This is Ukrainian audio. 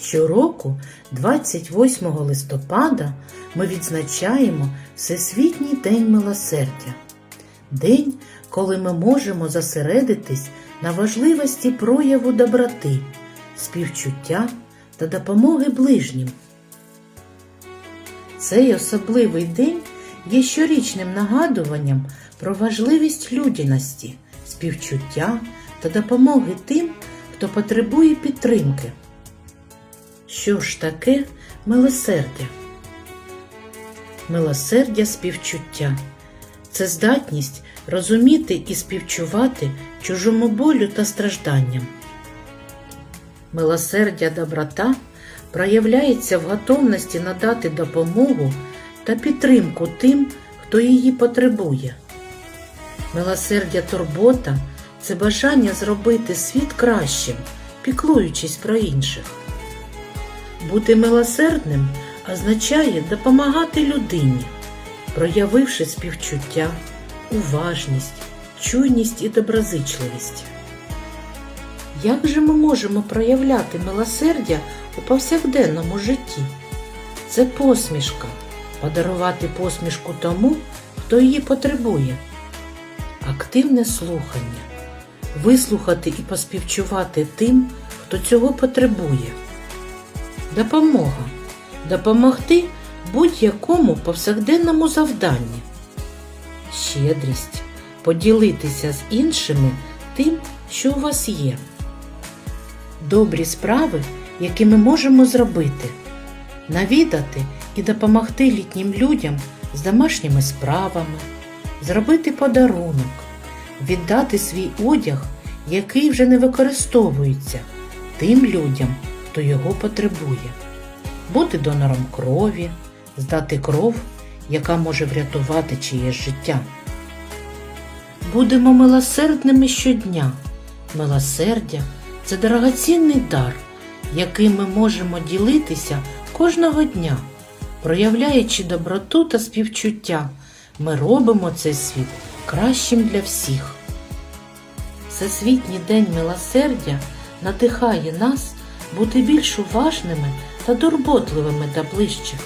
Щороку, 28 листопада, ми відзначаємо Всесвітній день милосердя. День, коли ми можемо зосередитись на важливості прояву доброти, співчуття та допомоги ближнім. Цей особливий день є щорічним нагадуванням про важливість людяності, співчуття та допомоги тим, хто потребує підтримки. Що ж таке милосердя? Милосердя співчуття це здатність розуміти і співчувати чужому болю та стражданням. Милосердя доброта проявляється в готовності надати допомогу та підтримку тим, хто її потребує. Милосердя турбота це бажання зробити світ кращим, піклуючись про інших. Бути милосердним означає допомагати людині, проявивши співчуття, уважність, чуйність і доброзичливість. Як же ми можемо проявляти милосердя у повсякденному житті? Це посмішка, подарувати посмішку тому, хто її потребує, активне слухання, вислухати і поспівчувати тим, хто цього потребує. Допомога. Допомогти будь-якому повсякденному завданні. Щедрість. Поділитися з іншими тим, що у вас є. Добрі справи, які ми можемо зробити. Навідати і допомогти літнім людям з домашніми справами, зробити подарунок, віддати свій одяг, який вже не використовується, тим людям, хто його потребує, бути донором крові, здати кров, яка може врятувати чиєсь життя. Будемо милосердними щодня. Милосердя це дорогоцінний дар, яким ми можемо ділитися кожного дня. Проявляючи доброту та співчуття, ми робимо цей світ кращим для всіх. Всесвітній день милосердя надихає нас бути більш уважними та турботливими до ближчих.